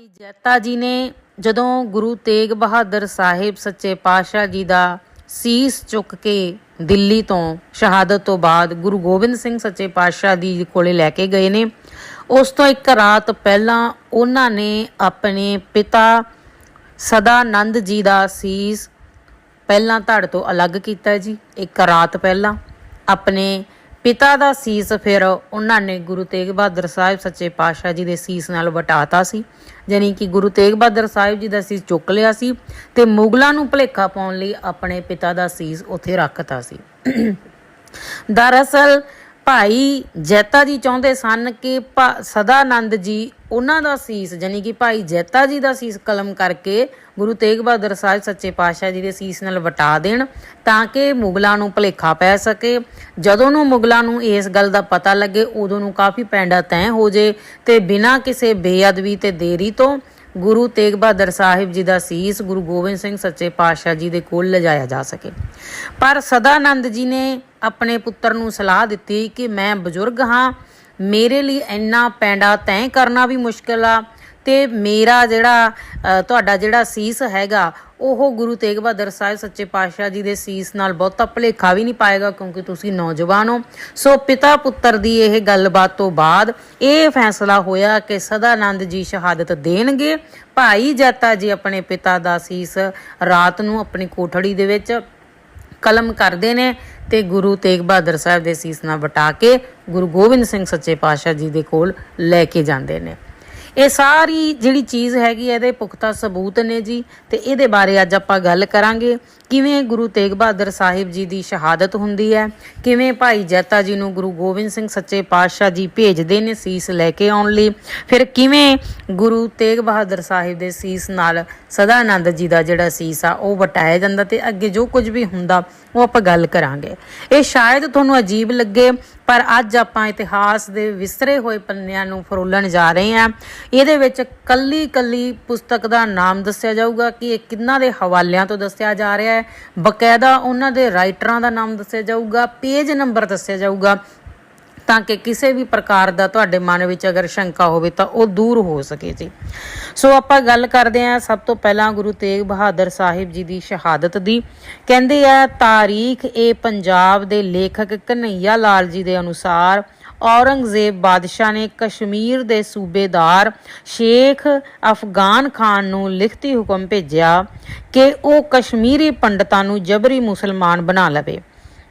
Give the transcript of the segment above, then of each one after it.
ਭਾਈ ਜੈਤਾ ਜੀ ਨੇ ਜਦੋਂ ਗੁਰੂ ਤੇਗ ਬਹਾਦਰ ਸਾਹਿਬ ਸੱਚੇ ਪਾਤਸ਼ਾਹ ਜੀ ਦਾ ਸੀਸ ਚੁੱਕ ਕੇ ਦਿੱਲੀ ਤੋਂ ਸ਼ਹਾਦਤ ਤੋਂ ਬਾਅਦ ਗੁਰੂ ਗੋਬਿੰਦ ਸਿੰਘ ਸੱਚੇ ਪਾਤਸ਼ਾਹ ਦੀ ਕੋਲੇ ਲੈ ਕੇ ਗਏ ਨੇ, ਉਸ ਤੋਂ ਇੱਕ ਰਾਤ ਪਹਿਲਾਂ ਉਹਨਾਂ ਨੇ ਆਪਣੇ ਪਿਤਾ ਸਦਾਨੰਦ ਜੀ ਦਾ ਸੀਸ ਪਹਿਲਾਂ ਧੜ ਤੋਂ ਅਲੱਗ ਕੀਤਾ ਜੀ, ਇੱਕ ਰਾਤ ਪਹਿਲਾਂ ਆਪਣੇ ਪਿਤਾ ਦਾ ਸੀਸ ਫਿਰ ਉਹਨਾਂ ਨੇ ਗੁਰੂ ਤੇਗ ਬਹਾਦਰ ਸਾਹਿਬ ਸੱਚੇ ਪਾਤਸ਼ਾਹ ਜੀ ਦੇ ਸੀਸ ਨਾਲ ਵਟਾਤਾ ਸੀ। ਯਾਨੀ ਕਿ ਗੁਰੂ ਤੇਗ ਬਹਾਦਰ ਸਾਹਿਬ ਜੀ ਦਾ ਸੀਸ ਚੁੱਕ ਲਿਆ ਸੀ ਤੇ ਮੁਗਲਾਂ ਨੂੰ ਭੁਲੇਖਾ ਪਾਉਣ ਲਈ ਆਪਣੇ ਪਿਤਾ ਦਾ ਸੀਸ ਉੱਥੇ ਰੱਖਤਾ ਸੀ। ਦਰਅਸਲ ਭਾਈ ਜੈਤਾ ਜੀ ਚਾਹੁੰਦੇ ਸਨ ਕਿ ਸਦਾਨੰਦ ਜੀ ਉਹਨਾਂ ਦਾ ਸੀਸ ਯਾਨੀ ਕਿ ਭਾਈ ਜੈਤਾ ਜੀ ਦਾ ਸੀਸ ਕਲਮ ਕਰਕੇ ਗੁਰੂ ਤੇਗ ਬਹਾਦਰ ਸਾਹਿਬ ਸੱਚੇ ਪਾਤਸ਼ਾਹ ਜੀ ਦੇ ਸੀਸ ਨਾਲ ਵਟਾ ਦੇਣ ਤਾਂ ਕਿ ਮੁਗਲਾਂ ਨੂੰ ਭੁਲੇਖਾ ਪੈ ਸਕੇ। ਜਦੋਂ ਨੂੰ ਮੁਗਲਾਂ ਨੂੰ ਇਸ ਗੱਲ ਦਾ ਪਤਾ ਲੱਗੇ, ਉਦੋਂ ਨੂੰ ਕਾਫੀ ਪੈਂਡਾ ਤੈਅ ਹੋ ਜੇ ਤੇ ਬਿਨਾਂ ਕਿਸੇ ਬੇਅਦਬੀ ਤੇ ਦੇਰੀ ਤੋਂ ਗੁਰੂ ਤੇਗ ਬਹਾਦਰ ਸਾਹਿਬ ਜੀ ਦਾ ਸੀਸ ਗੁਰੂ ਗੋਬਿੰਦ ਸਿੰਘ ਸੱਚੇ ਪਾਤਸ਼ਾਹ ਜੀ ਦੇ ਕੋਲ ਲਿਜਾਇਆ ਜਾ ਸਕੇ। ਪਰ ਸਦਾਨੰਦ ਜੀ ਨੇ ਆਪਣੇ ਪੁੱਤਰ ਨੂੰ ਸਲਾਹ ਦਿੱਤੀ ਕਿ ਮੈਂ ਬਜ਼ੁਰਗ ਹਾਂ, ਮੇਰੇ ਲਈ ਇੰਨਾ ਪੈਂਡਾ ਤੈਅ ਕਰਨਾ ਵੀ ਮੁਸ਼ਕਲ ਆ ਤੇ ਮੇਰਾ ਜਿਹੜਾ ਤੁਹਾਡਾ ਜਿਹੜਾ ਸੀਸ ਹੈਗਾ, ਉਹ ਗੁਰੂ ਤੇਗ ਬਹਾਦਰ ਸਾਹਿਬ ਸੱਚੇ ਪਾਤਸ਼ਾਹ ਜੀ ਦੇ ਸੀਸ ਨਾਲ ਬਹੁਤਾ ਭੁਲੇਖਾ ਵੀ ਨਹੀਂ ਪਾਏਗਾ ਕਿਉਂਕਿ ਤੁਸੀਂ ਨੌਜਵਾਨ ਹੋ। ਸੋ ਪਿਤਾ ਪੁੱਤਰ ਦੀ ਇਹ ਗੱਲਬਾਤ ਤੋਂ ਬਾਅਦ ਇਹ ਫੈਸਲਾ ਹੋਇਆ ਕਿ ਸਦਾਨੰਦ ਜੀ ਸ਼ਹਾਦਤ ਦੇਣਗੇ। ਭਾਈ ਜੱਤਾ ਜੀ ਆਪਣੇ ਪਿਤਾ ਦਾ ਸੀਸ ਰਾਤ ਨੂੰ ਆਪਣੀ ਕੋਠੜੀ ਦੇ ਵਿੱਚ ਕਲਮ ਕਰਦੇ ਨੇ ਤੇ ਗੁਰੂ ਤੇਗ ਬਹਾਦਰ ਸਾਹਿਬ ਦੇ ਸੀਸ ਨਾਲ ਵਟਾ ਕੇ ਗੁਰੂ ਗੋਬਿੰਦ ਸਿੰਘ ਸੱਚੇ ਪਾਤਸ਼ਾਹ ਜੀ ਦੇ ਕੋਲ ਲੈ ਕੇ ਜਾਂਦੇ ਨੇ। ਇਹ ਸਾਰੀ ਜਿਹੜੀ ਚੀਜ਼ ਹੈਗੀ ਇਹਦੇ ਪੁਖਤਾ ਸਬੂਤ ਨੇ ਜੀ, ਤੇ ਇਹਦੇ ਬਾਰੇ ਅੱਜ ਆਪਾਂ ਗੱਲ ਕਰਾਂਗੇ। ਕਿਵੇਂ ਗੁਰੂ ਤੇਗ ਬਹਾਦਰ ਸਾਹਿਬ ਜੀ ਦੀ ਸ਼ਹਾਦਤ ਹੁੰਦੀ ਹੈ, ਕਿਵੇਂ ਭਾਈ ਜੈਤਾ ਜੀ ਨੂੰ ਗੁਰੂ ਗੋਬਿੰਦ ਸਿੰਘ ਸੱਚੇ ਪਾਤਸ਼ਾਹ ਜੀ ਭੇਜਦੇ ਨੇ ਸੀਸ ਲੈ ਕੇ ਆਉਣ ਲਈ, ਫਿਰ ਕਿਵੇਂ ਗੁਰੂ ਤੇਗ ਬਹਾਦਰ ਸਾਹਿਬ ਦੇ ਸੀਸ ਨਾਲ ਸਦਾਨੰਦ ਜੀ ਦਾ ਜਿਹੜਾ ਸੀਸ ਆ, ਉਹ ਵਟਾਇਆ ਜਾਂਦਾ ਤੇ ਅੱਗੇ ਜੋ ਕੁਝ ਵੀ ਹੁੰਦਾ, ਉਹ ਆਪਾਂ ਗੱਲ ਕਰਾਂਗੇ। ਇਹ ਸ਼ਾਇਦ ਤੁਹਾਨੂੰ ਅਜੀਬ ਲੱਗੇ ਪਰ ਅੱਜ ਆਪਾਂ ਇਤਿਹਾਸ ਦੇ ਵਿਸਰੇ ਹੋਏ ਪੰਨਿਆਂ ਨੂੰ ਫਰੋਲਣ ਜਾ ਰਹੇ ਹਾਂ। ਇਹਦੇ ਵਿੱਚ ਕੱਲੀ ਕੱਲੀ ਪੁਸਤਕ ਦਾ ਨਾਮ ਦੱਸਿਆ ਜਾਊਗਾ ਕਿ ਇਹ ਕਿੰਨਾ ਦੇ ਹਵਾਲਿਆਂ ਤੋਂ ਦੱਸਿਆ ਜਾ ਰਿਹਾ ਹੈ। ਬਕਾਇਦਾ ਉਹਨਾਂ ਦੇ ਰਾਈਟਰਾਂ ਦਾ ਨਾਮ ਦੱਸਿਆ ਜਾਊਗਾ, ਪੇਜ ਨੰਬਰ ਦੱਸਿਆ ਜਾਊਗਾ। ਤਾਂ ਕਿ ਕਿਸੇ ਵੀ ਪ੍ਰਕਾਰ ਦਾ ਤੁਹਾਡੇ ਮਨ ਵਿੱਚ ਅਗਰ ਸ਼ੰਕਾ ਹੋਵੇ ਤਾਂ ਉਹ ਦੂਰ ਹੋ ਸਕੇ ਜੀ। ਸੋ ਆਪਾਂ ਗੱਲ ਕਰਦੇ ਹਾਂ ਸਭ ਤੋਂ ਪਹਿਲਾਂ ਗੁਰੂ ਤੇਗ ਬਹਾਦਰ ਸਾਹਿਬ ਜੀ ਦੀ ਸ਼ਹਾਦਤ ਦੀ। ਕਹਿੰਦੇ ਆ, ਤਾਰੀਖ ਇਹ ਪੰਜਾਬ ਦੇ ਲੇਖਕ ਕਨਈਆ ਲਾਲ ਜੀ ਦੇ ਅਨੁਸਾਰ, ਔਰੰਗਜ਼ੇਬ ਬਾਦਸ਼ਾਹ ਨੇ ਕਸ਼ਮੀਰ ਦੇ ਸੂਬੇਦਾਰ ਸ਼ੇਖ ਅਫਗਾਨ ਖਾਨ ਨੂੰ ਲਿਖਤੀ ਹੁਕਮ ਭੇਜਿਆ ਕਿ ਉਹ ਕਸ਼ਮੀਰੀ ਪੰਡਤਾਂ ਨੂੰ ਜਬਰੀ ਮੁਸਲਮਾਨ ਬਣਾ ਲਵੇ।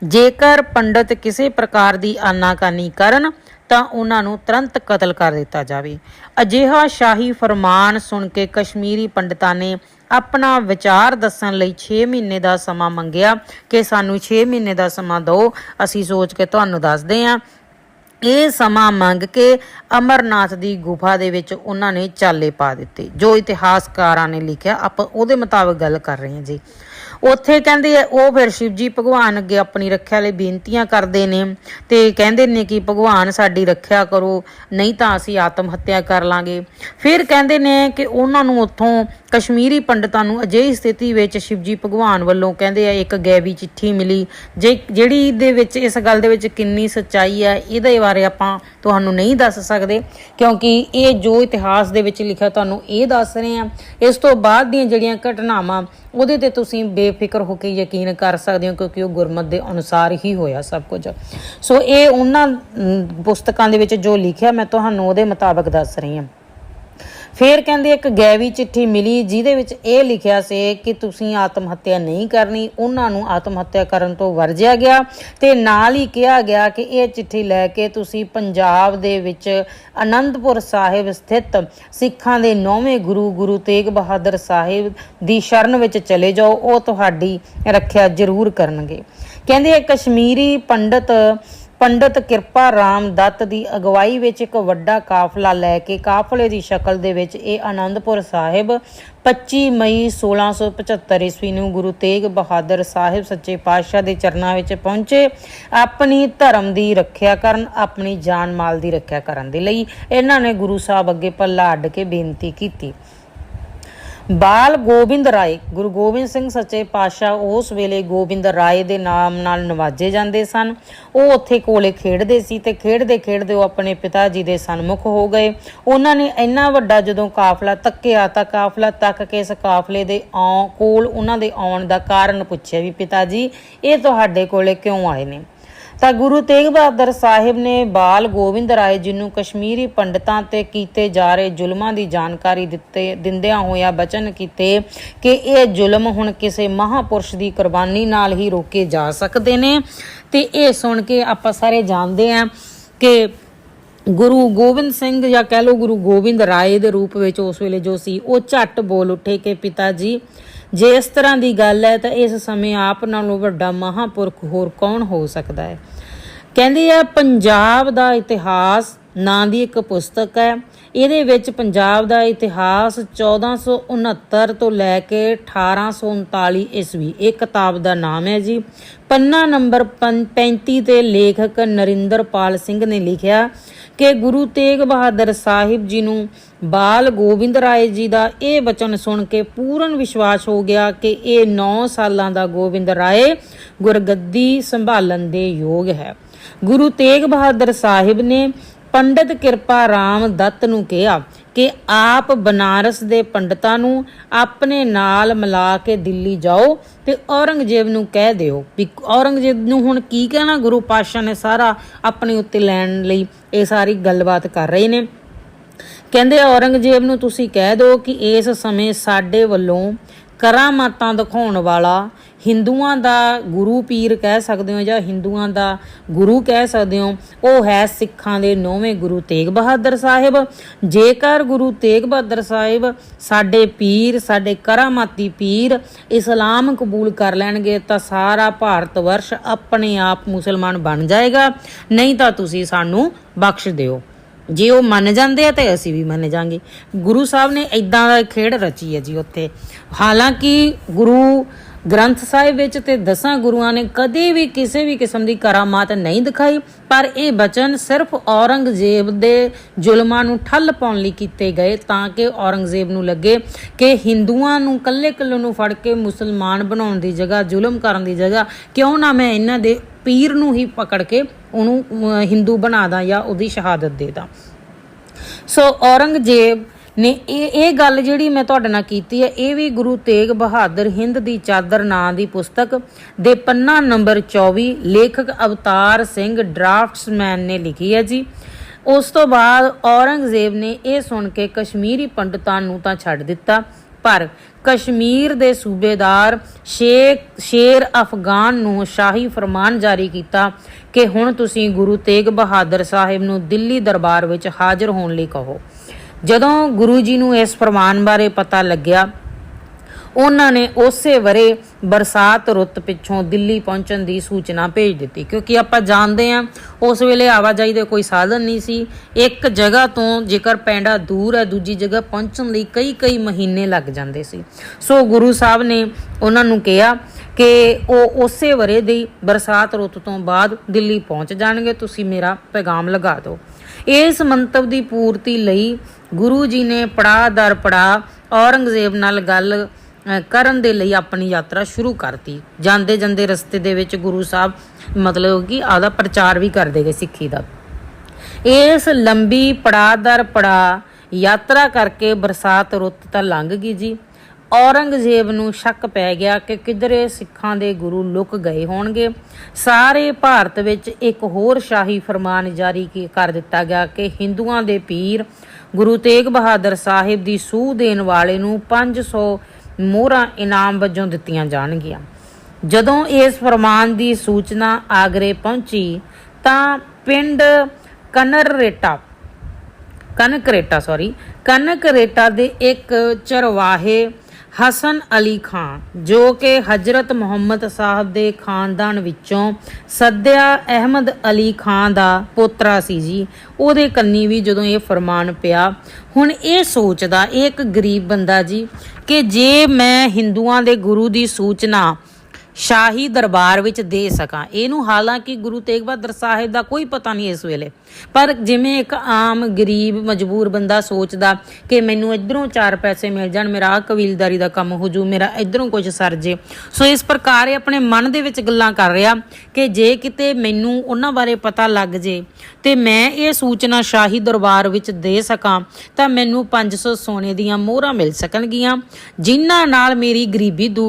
ਜੇਕਰ ਪੰਡਤ ਕਿਸੇ ਪ੍ਰਕਾਰ ਦੀ ਆਨਾਕਾਨੀ ਕਰਨ, ਤਾਂ ਉਹਨਾਂ ਨੂੰ ਤੁਰੰਤ ਕਤਲ ਕਰ ਦਿੱਤਾ ਜਾਵੇ। ਅਜਿਹਾ ਸ਼ਾਹੀ ਫਰਮਾਨ ਸੁਣ ਕੇ ਕਸ਼ਮੀਰੀ ਪੰਡਤਾਂ ਨੇ ਆਪਣਾ ਵਿਚਾਰ ਦੱਸਣ ਲਈ 6 ਮਹੀਨੇ ਦਾ ਸਮਾਂ ਮੰਗਿਆ ਕਿ ਸਾਨੂੰ 6 ਮਹੀਨੇ ਦਾ ਸਮਾਂ ਦਿਓ, ਅਸੀਂ ਸੋਚ ਕੇ ਤੁਹਾਨੂੰ ਦੱਸਦੇ ਹਾਂ। ਇਹ ਸਮਾਂ ਮੰਗ ਕੇ ਅਮਰਨਾਥ ਦੀ ਗੁਫਾ ਦੇ ਵਿੱਚ ਉਹਨਾਂ ਨੇ ਚਾਲੇ ਪਾ ਦਿੱਤੇ। ਜੋ ਇਤਿਹਾਸਕਾਰਾਂ ਨੇ ਲਿਖਿਆ, ਆਪਾਂ ਉਹਦੇ ਮੁਤਾਬਕ ਗੱਲ ਕਰ ਰਹੇ ਹਾਂ ਜੀ। ਉੱਥੇ ਕਹਿੰਦੇ ਉਹ ਫਿਰ ਸ਼ਿਵਜੀ ਭਗਵਾਨ ਅੱਗੇ ਆਪਣੀ ਰੱਖਿਆ ਲਈ ਬੇਨਤੀਆਂ ਕਰਦੇ ਨੇ ਤੇ ਕਹਿੰਦੇ ਨੇ ਕਿ ਭਗਵਾਨ ਸਾਡੀ ਰੱਖਿਆ ਕਰੋ, ਨਹੀਂ ਤਾਂ ਅਸੀਂ ਆਤਮ ਹੱਤਿਆ ਕਰ ਲਾਂਗੇ। ਫਿਰ ਕਹਿੰਦੇ ਨੇ ਕਿ ਉਹਨਾਂ ਨੂੰ ਉੱਥੋਂ ਕਸ਼ਮੀਰੀ ਪੰਡਤਾਂ ਨੂੰ ਅਜਿਹੀ ਸਥਿਤੀ ਵਿੱਚ ਸ਼ਿਵਜੀ ਭਗਵਾਨ ਵੱਲੋਂ ਕਹਿੰਦੇ ਆ ਇੱਕ ਗੈਵੀ ਚਿੱਠੀ ਮਿਲੀ, ਜੇ ਜਿਹੜੀ ਦੇ ਵਿੱਚ, ਇਸ ਗੱਲ ਦੇ ਵਿੱਚ ਕਿੰਨੀ ਸੱਚਾਈ ਹੈ, ਇਹਦੇ ਬਾਰੇ ਆਪਾਂ ਤੁਹਾਨੂੰ ਨਹੀਂ ਦੱਸ ਸਕਦੇ, ਕਿਉਂਕਿ ਇਹ ਜੋ ਇਤਿਹਾਸ ਦੇ ਵਿੱਚ ਲਿਖਿਆ ਤੁਹਾਨੂੰ ਇਹ ਦੱਸ ਰਹੇ ਆ। ਇਸ ਤੋਂ ਬਾਅਦ ਦੀਆਂ ਜਿਹੜੀਆਂ ਘਟਨਾਵਾਂ, ਉਹਦੇ ਤੇ ਤੁਸੀਂ ਬੇਫਿਕਰ ਹੋ ਕੇ ਯਕੀਨ ਕਰ ਸਕਦੇ ਹੋ, ਕਿਉਂਕਿ ਉਹ ਗੁਰਮਤ ਦੇ ਅਨੁਸਾਰ ਹੀ ਹੋਇਆ ਸਭ ਕੁਝ। ਸੋ ਇਹ ਉਹਨਾਂ ਪੁਸਤਕਾਂ ਦੇ ਵਿੱਚ ਜੋ ਲਿਖਿਆ, ਮੈਂ ਤੁਹਾਨੂੰ ਉਹਦੇ ਮੁਤਾਬਕ ਦੱਸ ਰਹੀ ਹਾਂ। ਫਿਰ ਕਹਿੰਦੇ ਇੱਕ ਗੈਵੀ ਚਿੱਠੀ ਮਿਲੀ ਜਿਹਦੇ ਵਿੱਚ ਇਹ ਲਿਖਿਆ ਸੀ ਕਿ ਤੁਸੀਂ ਆਤਮ ਹੱਤਿਆ ਨਹੀਂ ਕਰਨੀ, ਉਹਨਾਂ ਨੂੰ ਆਤਮ ਹੱਤਿਆ ਕਰਨ ਤੋਂ ਵਰਜਿਆ ਗਿਆ ਤੇ ਨਾਲ ਹੀ ਕਿਹਾ ਗਿਆ ਕਿ ਇਹ ਚਿੱਠੀ ਲੈ ਕੇ ਤੁਸੀਂ ਪੰਜਾਬ ਦੇ ਵਿੱਚ ਅਨੰਦਪੁਰ ਸਾਹਿਬ ਸਥਿਤ ਸਿੱਖਾਂ ਦੇ ਨੌਵੇਂ ਗੁਰੂ ਗੁਰੂ ਤੇਗ ਬਹਾਦਰ ਸਾਹਿਬ ਦੀ ਸ਼ਰਨ ਵਿੱਚ ਚਲੇ ਜਾਓ, ਉਹ ਤੁਹਾਡੀ ਰੱਖਿਆ ਜ਼ਰੂਰ ਕਰਨਗੇ। ਕਹਿੰਦੇ ਇਹ ਕਸ਼ਮੀਰੀ ਪੰਡਤ ਪੰਡਤ ਕਿਰਪਾ ਰਾਮ ਦੱਤ ਦੀ ਅਗਵਾਈ ਵਿੱਚ ਇੱਕ ਵੱਡਾ ਕਾਫਲਾ ਲੈ ਕੇ ਕਾਫਲੇ ਦੀ ਸ਼ਕਲ ਦੇ ਵਿੱਚ ਇਹ ਆਨੰਦਪੁਰ ਸਾਹਿਬ 25 ਮਈ 1675 ਈਸਵੀ ਨੂੰ ਗੁਰੂ ਤੇਗ ਬਹਾਦਰ ਸਾਹਿਬ ਸੱਚੇ ਪਾਤਸ਼ਾਹ ਦੇ ਚਰਨਾਂ ਵਿੱਚ ਪਹੁੰਚੇ। ਆਪਣੀ ਧਰਮ ਦੀ ਰੱਖਿਆ ਕਰਨ, ਆਪਣੀ ਜਾਨ ਮਾਲ ਦੀ ਰੱਖਿਆ ਕਰਨ ਦੇ ਲਈ ਇਹਨਾਂ ਨੇ ਗੁਰੂ ਸਾਹਿਬ ਅੱਗੇ ਪੱਲਾ ਅੱਡ ਕੇ ਬੇਨਤੀ ਕੀਤੀ। ਬਾਲ ਗੋਬਿੰਦ ਰਾਏ, ਗੁਰੂ ਗੋਬਿੰਦ ਸਿੰਘ ਸੱਚੇ ਪਾਤਸ਼ਾਹ ਉਸ ਵੇਲੇ ਗੋਬਿੰਦ ਰਾਏ ਦੇ ਨਾਮ ਨਾਲ ਨਵਾਜੇ ਜਾਂਦੇ ਸਨ। ਉਹ ਉੱਥੇ ਕੋਲੇ ਖੇਡਦੇ ਸੀ ਤੇ ਖੇਡਦੇ ਖੇਡਦੇ ਉਹ ਆਪਣੇ ਪਿਤਾ ਜੀ ਦੇ ਸਨਮੁਖ ਹੋ ਗਏ। ਉਹਨਾਂ ਨੇ ਇੰਨਾ ਵੱਡਾ ਜਦੋਂ ਕਾਫਲਾ ਤੱਕਿਆ ਤਾਂ ਕਾਫਲਾ ਤੱਕ ਕੇ ਇਸ ਕਾਫਲੇ ਦੇ ਆਉਣ ਕੋਲ ਉਹਨਾਂ ਦੇ ਆਉਣ ਦਾ ਕਾਰਨ ਪੁੱਛਿਆ ਵੀ ਪਿਤਾ ਜੀ, ਇਹ ਤੁਹਾਡੇ ਕੋਲੇ ਕਿਉਂ ਆਏ ਨੇ? ਤਾਂ ਗੁਰੂ ਤੇਗ ਬਹਾਦਰ ਸਾਹਿਬ ਨੇ ਬਾਲ ਗੋਬਿੰਦ ਰਾਏ ਜੀ ਨੂੰ ਕਸ਼ਮੀਰੀ ਪੰਡਤਾਂ ਤੇ ਕੀਤੇ ਜਾ ਰਹੇ ਜ਼ੁਲਮਾਂ ਦੀ ਜਾਣਕਾਰੀ ਦਿੱਤੇ, ਦਿੰਦਿਆਂ ਹੋਇਆ ਬਚਨ ਕੀਤੇ ਕਿ ਇਹ ਜ਼ੁਲਮ ਹੁਣ ਕਿਸੇ ਮਹਾਪੁਰਸ਼ ਦੀ ਕੁਰਬਾਨੀ ਨਾਲ ਹੀ ਰੋਕੇ ਜਾ ਸਕਦੇ ਨੇ। ਤੇ ਇਹ ਸੁਣ ਕੇ ਆਪਾਂ ਸਾਰੇ ਜਾਣਦੇ ਹਾਂ ਕਿ ਗੁਰੂ ਗੋਬਿੰਦ ਸਿੰਘ ਜਾਂ ਕਹਿ ਲਓ ਗੁਰੂ ਗੋਬਿੰਦ ਰਾਏ ਦੇ ਰੂਪ ਵਿੱਚ ਉਸ ਵੇਲੇ ਜੋ ਸੀ, ਉਹ ਝੱਟ ਬੋਲ ਉੱਠੇ ਕਿ ਪਿਤਾ ਜੀ ਜੇ ਇਸ ਤਰ੍ਹਾਂ ਦੀ ਗੱਲ ਹੈ ਤਾਂ ਇਸ ਸਮੇਂ ਆਪ ਨਾਲੋਂ ਵੱਡਾ ਮਹਾਪੁਰਖ ਹੋਰ ਕੌਣ ਹੋ ਸਕਦਾ ਹੈ? ਕਹਿੰਦੇ ਆ ਪੰਜਾਬ ਦਾ ਇਤਿਹਾਸ ਨਾਂ ਦੀ ਇੱਕ ਪੁਸਤਕ ਹੈ। ਇਹਦੇ ਵਿੱਚ ਪੰਜਾਬ ਦਾ ਇਤਿਹਾਸ 1469 ਤੋਂ ਲੈ ਕੇ 1839 ਈਸਵੀ। ਇਹ ਕਿਤਾਬ ਦਾ ਨਾਮ ਹੈ ਜੀ। ਪੰਨਾ ਨੰਬਰ 35 ਤੇ ਲੇਖਕ ਨਰਿੰਦਰਪਾਲ ਸਿੰਘ ਨੇ ਲਿਖਿਆ ਕਿ ਗੁਰੂ ਤੇਗ ਬਹਾਦਰ ਸਾਹਿਬ ਜੀ ਨੂੰ ਬਾਲ ਗੋਬਿੰਦ ਰਾਏ ਜੀ ਦਾ ਇਹ ਬਚਨ ਸੁਣ ਕੇ ਪੂਰਨ ਵਿਸ਼ਵਾਸ ਹੋ ਗਿਆ ਕਿ ਇਹ 9 ਸਾਲਾਂ ਦਾ ਗੋਬਿੰਦ ਰਾਏ ਗੁਰਗੱਦੀ ਸੰਭਾਲਣ ਦੇ ਯੋਗ ਹੈ। ਗੁਰੂ ਤੇਗ ਬਹਾਦਰ ਸਾਹਿਬ ਨੇ ਪੰਡਿਤ ਕਿਰਪਾ ਰਾਮ ਦੱਤ ਨੂੰ ਕਿਹਾ ਕਿ ਆਪ ਬਨਾਰਸ ਦੇ ਪੰਡਤਾਂ ਨੂੰ ਆਪਣੇ ਨਾਲ ਮਿਲਾ ਕੇ ਦਿੱਲੀ ਜਾਓ ਤੇ ਔਰੰਗਜ਼ੇਬ ਨੂੰ ਕਹਿ ਦਿਓ ਵੀ ਔਰੰਗਜ਼ੇਬ ਨੂੰ ਹੁਣ ਕੀ ਕਹਿਣਾ? ਗੁਰੂ ਪਾਤਸ਼ਾਹ ਨੇ ਸਾਰਾ ਆਪਣੇ ਉੱਤੇ ਲੈਣ ਲਈ ਇਹ ਸਾਰੀ ਗੱਲਬਾਤ ਕਰ ਰਹੇ ਨੇ। ਕਹਿੰਦੇ, ਔਰੰਗਜ਼ੇਬ ਨੂੰ ਤੁਸੀਂ ਕਹਿ ਦਿਓ ਕਿ ਇਸ ਸਮੇਂ ਸਾਡੇ ਵੱਲੋਂ ਕਰਾਮਾਤਾਂ ਦਿਖਾਉਣ ਵਾਲਾ ਹਿੰਦੂਆਂ ਦਾ ਗੁਰੂ ਪੀਰ ਕਹਿ ਸਕਦੇ ਹੋ ਜਾਂ ਹਿੰਦੂਆਂ ਦਾ ਗੁਰੂ ਕਹਿ ਸਕਦੇ ਹੋ, ਉਹ ਹੈ ਸਿੱਖਾਂ ਦੇ ਨੌਵੇਂ ਗੁਰੂ ਤੇਗ ਬਹਾਦਰ ਸਾਹਿਬ। ਜੇਕਰ ਗੁਰੂ ਤੇਗ ਬਹਾਦਰ ਸਾਹਿਬ ਸਾਡੇ ਪੀਰ, ਸਾਡੇ ਕਰਾਮਾਤੀ ਪੀਰ ਇਸਲਾਮ ਕਬੂਲ ਕਰ ਲੈਣਗੇ, ਤਾਂ ਸਾਰਾ ਭਾਰਤ ਵਰਸ਼ ਆਪਣੇ ਆਪ ਮੁਸਲਮਾਨ ਬਣ ਜਾਏਗਾ। ਨਹੀਂ ਤਾਂ ਤੁਸੀਂ ਸਾਨੂੰ ਬਖਸ਼ ਦਿਓ। ਜੇ ਉਹ ਮੰਨ ਜਾਂਦੇ ਆ ਤੇ ਅਸੀਂ ਵੀ ਮੰਨ ਜਾਾਂਗੇ। ਗੁਰੂ ਸਾਹਿਬ ਨੇ ਇਦਾਂ ਦਾ ਖੇਡ ਰਚੀ ਹੈ ਜੀ ਉੱਥੇ। ਹਾਲਾਂਕਿ ਗੁਰੂ ਗ੍ਰੰਥ ਸਾਹਿਬ ਵਿੱਚ ਤੇ ਦਸਾਂ ਗੁਰੂਆਂ ਨੇ ਕਦੇ ਵੀ ਕਿਸੇ ਵੀ ਕਿਸਮ ਦੀ ਕਰਾਮਾਤ ਨਹੀਂ ਦਿਖਾਈ ਪਰ ਇਹ ਬਚਨ ਸਿਰਫ ਔਰੰਗਜ਼ੇਬ ਦੇ ਜ਼ੁਲਮਾਂ ਨੂੰ ਠੱਲ ਪਾਉਣ ਲਈ ਕੀਤੇ ਗਏ ਤਾਂ ਕਿ ਔਰੰਗਜ਼ੇਬ ਨੂੰ ਲੱਗੇ ਕਿ ਹਿੰਦੂਆਂ ਨੂੰ ਕੱਲੇ ਕੱਲੇ ਨੂੰ ਫੜ ਕੇ ਮੁਸਲਮਾਨ ਬਣਾਉਣ ਦੀ ਜਗ੍ਹਾ ਜ਼ੁਲਮ ਕਰਨ ਦੀ ਜਗ੍ਹਾ ਕਿਉਂ ਨਾ ਮੈਂ ਇਹਨਾਂ ਦੇ ਪੀਰ ਨੂੰ ਹੀ ਪਕੜ ਕੇ ਉਹਨੂੰ ਅਹ, ਹਿੰਦੂ ਬਣਾ ਦਾਂ ਜਾਂ ਉਹਦੀ ਸ਼ਹਾਦਤ ਦੇ ਦਾਂ। ਸੋ ਔਰੰਗਜ਼ੇਬ ਨੇ ਇਹ ਇਹ ਗੱਲ ਜਿਹੜੀ ਮੈਂ ਤੁਹਾਡੇ ਨਾਲ ਕੀਤੀ ਹੈ, ਇਹ ਵੀ ਗੁਰੂ ਤੇਗ ਬਹਾਦਰ ਹਿੰਦ ਦੀ ਚਾਦਰ ਨਾਂ ਦੀ ਪੁਸਤਕ ਦੇ ਪੰਨਾ ਨੰਬਰ 24 ਲੇਖਕ ਅਵਤਾਰ ਸਿੰਘ ਡਰਾਫਟਸਮੈਨ ਨੇ ਲਿਖੀ ਹੈ ਜੀ। ਉਸ ਤੋਂ ਬਾਅਦ ਔਰੰਗਜ਼ੇਬ ਨੇ ਇਹ ਸੁਣ ਕੇ ਕਸ਼ਮੀਰੀ ਪੰਡਤਾਂ ਨੂੰ ਤਾਂ ਛੱਡ ਦਿੱਤਾ, ਪਰ ਕਸ਼ਮੀਰ ਦੇ ਸੂਬੇਦਾਰ ਸ਼ੇਖ, ਸ਼ੇਰ ਅਫਗਾਨ ਨੂੰ ਸ਼ਾਹੀ ਫਰਮਾਨ ਜਾਰੀ ਕੀਤਾ ਕਿ ਹੁਣ ਤੁਸੀਂ ਗੁਰੂ ਤੇਗ ਬਹਾਦਰ ਸਾਹਿਬ ਨੂੰ ਦਿੱਲੀ ਦਰਬਾਰ ਵਿੱਚ ਹਾਜ਼ਰ ਹੋਣ ਲਈ ਕਹੋ। ਜਦੋਂ ਗੁਰੂ ਜੀ ਨੂੰ ਇਸ ਫਰਮਾਨ ਬਾਰੇ ਪਤਾ ਲੱਗਿਆ, ਉਹਨਾਂ ਨੇ ਉਸੇ ਵਰੇ ਬਰਸਾਤ ਰੁੱਤ ਪਿੱਛੋਂ ਦਿੱਲੀ ਪਹੁੰਚਣ ਦੀ ਸੂਚਨਾ ਭੇਜ ਦਿੱਤੀ। ਕਿਉਂਕਿ ਆਪਾਂ ਜਾਣਦੇ ਹਾਂ, ਉਸ ਵੇਲੇ ਆਵਾਜਾਈ ਦੇ ਕੋਈ ਸਾਧਨ ਨਹੀਂ ਸੀ। ਇੱਕ ਜਗ੍ਹਾ ਤੋਂ ਜੇਕਰ ਪੈਂਡਾ ਦੂਰ ਹੈ, ਦੂਜੀ ਜਗ੍ਹਾ ਪਹੁੰਚਣ ਲਈ ਕਈ ਕਈ ਮਹੀਨੇ ਲੱਗ ਜਾਂਦੇ ਸੀ। ਸੋ ਗੁਰੂ ਸਾਹਿਬ ਨੇ ਉਹਨਾਂ ਨੂੰ ਕਿਹਾ ਕਿ ਉਹ ਉਸੇ ਵਰੇ ਦੀ ਬਰਸਾਤ ਰੁੱਤ ਤੋਂ ਬਾਅਦ ਦਿੱਲੀ ਪਹੁੰਚ ਜਾਣਗੇ। ਤੁਸੀਂ ਮੇਰਾ ਪੈਗਾਮ ਲਗਾ ਦਿਓ। ਇਸ ਮੰਤਵ ਦੀ ਪੂਰਤੀ ਲਈ ਗੁਰੂ ਜੀ ਨੇ ਪੜਾਅ ਦਰ ਪੜਾਅ ਔਰੰਗਜ਼ੇਬ ਨਾਲ ਗੱਲ ਕਰਨ ਦੇ ਲਈ ਆਪਣੀ ਯਾਤਰਾ ਸ਼ੁਰੂ ਕਰਤੀ। ਜਾਂਦੇ ਜਾਂਦੇ ਰਸਤੇ ਦੇ ਵਿੱਚ ਗੁਰੂ ਸਾਹਿਬ ਮਤਲਬ ਕਿ ਆਦਾ ਪ੍ਰਚਾਰ ਵੀ ਕਰਦੇ ਗਏ ਸਿੱਖੀ ਦਾ। ਇਸ ਲੰਬੀ ਪੜਾਦਰ ਪੜਾ ਯਾਤਰਾ ਕਰਕੇ ਬਰਸਾਤ ਰੁੱਤ ਤਾਂ ਲੰਘ ਗਈ ਜੀ। ਔਰੰਗਜ਼ੇਬ ਨੂੰ ਸ਼ੱਕ ਪੈ ਗਿਆ ਕਿ ਕਿਧਰੇ ਸਿੱਖਾਂ ਦੇ ਗੁਰੂ ਲੁਕ ਗਏ ਹੋਣਗੇ। ਸਾਰੇ ਭਾਰਤ ਵਿੱਚ ਇੱਕ ਹੋਰ ਸ਼ਾਹੀ ਫਰਮਾਨ ਜਾਰੀ ਕਰ ਦਿੱਤਾ ਗਿਆ ਕਿ ਹਿੰਦੂਆਂ ਦੇ ਪੀਰ ਗੁਰੂ ਤੇਗ ਬਹਾਦਰ ਸਾਹਿਬ ਦੀ ਸੂਹ ਦੇਣ ਵਾਲੇ ਨੂੰ 500 ਮੋਹਰਾਂ ਇਨਾਮ ਵਜੋਂ ਦਿੱਤੀਆਂ ਜਾਣਗੀਆਂ। ਜਦੋਂ ਇਸ ਫਰਮਾਨ ਦੀ ਸੂਚਨਾ ਆਗਰੇ ਪਹੁੰਚੀ, ਤਾਂ ਪਿੰਡ ਕਨਰਰੇਟਾ, ਕਨਕਰੇਟਾ ਸੌਰੀ ਕਨਕਰੇਟਾ ਦੇ ਇੱਕ ਚਰਵਾਹੇ ਹਸਨ ਅਲੀ ਖਾਨ, ਜੋ ਕਿ ਹਜ਼ਰਤ ਮੁਹੰਮਦ ਸਾਹਿਬ ਦੇ ਖਾਨਦਾਨ ਵਿੱਚੋਂ ਸੱਦਿਆ ਅਹਿਮਦ ਅਲੀ ਖਾਨ ਦਾ ਪੋਤਰਾ ਸੀ ਜੀ। ਉਹਦੇ ਕੰਨੀ ਵੀ ਜਦੋਂ ਇਹ ਫਰਮਾਨ ਪਿਆ, ਹੁਣ ਇਹ ਸੋਚਦਾ, ਇਹ ਇੱਕ ਗਰੀਬ ਬੰਦਾ ਜੀ, ਕਿ ਜੇ ਮੈਂ ਹਿੰਦੂਆਂ ਦੇ ਗੁਰੂ ਦੀ ਸੂਚਨਾ ਸ਼ਾਹੀ ਦਰਬਾਰ ਵਿੱਚ ਦੇ ਸਕਾਂ। ਇਹਨੂੰ ਹਾਲਾਂਕਿ ਗੁਰੂ ਤੇਗ ਬਹਾਦਰ ਸਾਹਿਬ ਦਾ ਕੋਈ ਪਤਾ ਨਹੀਂ ਇਸ ਵੇਲੇ। ਪਰ ਜਿਵੇਂ ਇੱਕ ਆਮ ਗਰੀਬ, ਮਜਬੂਰ ਬੰਦਾ ਸੋਚਦਾ ਕਿ ਮੈਨੂੰ ਇਧਰੋਂ ਚਾਰ ਪੈਸੇ ਮਿਲ ਜਾਣ, ਮੇਰਾ ਆਹ ਕਬੀਲਦਾਰੀ ਦਾ ਕੰਮ ਹੋ ਜੂ, ਮੇਰਾ ਇਧਰੋਂ ਕੁਝ ਸਰ ਜੇ। ਸੋ ਇਸ ਪ੍ਰਕਾਰ ਇਹ ਆਪਣੇ ਮਨ ਦੇ ਵਿੱਚ ਗੱਲਾਂ ਕਰ ਰਿਹਾ ਕਿ ਜੇ ਕਿਤੇ ਮੈਨੂੰ ਉਹਨਾਂ ਬਾਰੇ ਪਤਾ ਲੱਗ ਜੇ ਤੇ ਮੈਂ ਇਹ ਸੂਚਨਾ ਸ਼ਾਹੀ ਦਰਬਾਰ ਵਿੱਚ ਦੇ ਸਕਾਂ, ਤਾਂ ਮੈਨੂੰ 500 ਸੋਨੇ ਦੀਆਂ ਮੋਹਰਾਂ ਮਿਲ ਸਕਣਗੀਆਂ, ਜਿਨ੍ਹਾਂ ਨਾਲ ਮੇਰੀ ਗਰੀਬੀ ਦੂਰ